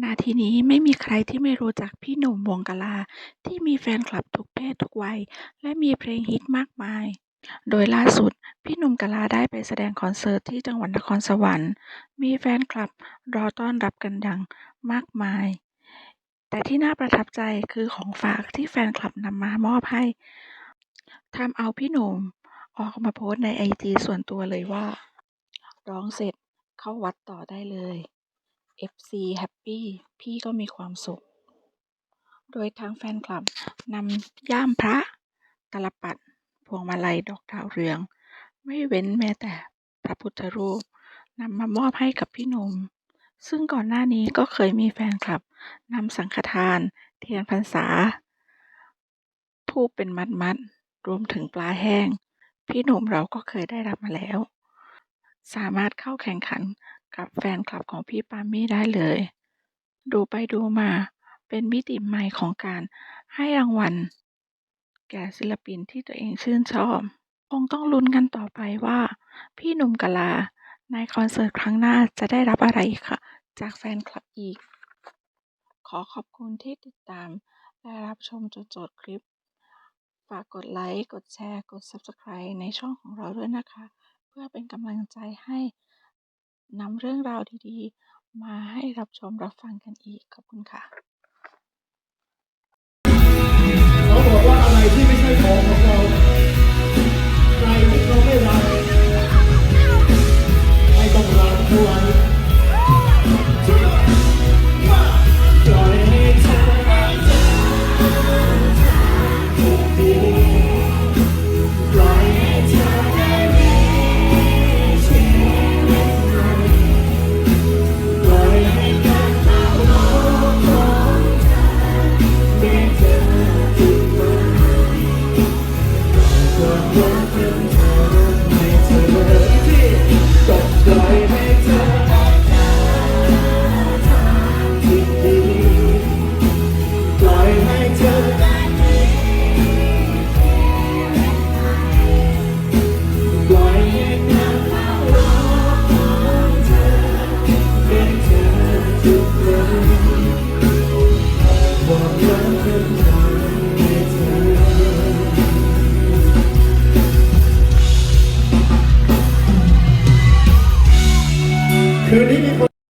นาทีนี้ไม่มีใครที่ไม่รู้จักพี่หนุ่ม วงกลา ที่มีแฟนคลับทุกเพศทุกวัย และมีเพลงฮิตมากมาย โดยล่าสุด พี่หนุ่มกลาได้ไปแสดงคอนเสิร์ตที่จังหวัดนครสวรรค์ มีแฟนคลับรอต้อนรับกันอย่างมากมาย แต่ที่น่าประทับใจคือของฝากที่แฟนคลับนำมามอบให้ทำเอาพี่หนุ่มออกมาโพสต์ในไอจีส่วนตัวเลยว่า ร้องเสร็จเข้าวัดต่อได้เลย FC แฮปปี้พี่ก็มีความสุข โดยทางแฟนคลับนำย่ามพระตลปัดพวงมาลัยดอกดาวเรือง ไม่เว้นแม้แต่พระพุทธรูปนำมามอบให้กับพี่หนุ่ม ซึ่งก่อนหน้านี้ก็เคยมีแฟนคลับนำสังฆทาน เทียนพรรษาทูบเป็นมัดๆรวมถึงปลาแห้ง พี่หนุ่มเราก็เคยได้รับมาแล้ว สามารถเข้าแข่งขัน กับแฟนคลับของพี่ปามี่ได้เลย ดูไปดูมาเป็นมิติใหม่ของการให้รางวัล แก่ศิลปินที่ตัวเองชื่นชอบ คงต้องลุ้นกันต่อไปว่า พี่หนุ่มกลา ในคอนเสิร์ตครั้งหน้าจะได้รับอะไรค่ะ จากแฟนคลับอีก ขอขอบคุณที่ติดตามและรับชมจนจบคลิป ฝากกดไลค์ กดแชร์ กด Subscribe ในช่องของเราด้วยนะคะ เพื่อเป็นกำลังใจให้ นำเรื่องราวดีๆ มาให้รับชมรับฟังกันอีก ขอบคุณค่ะ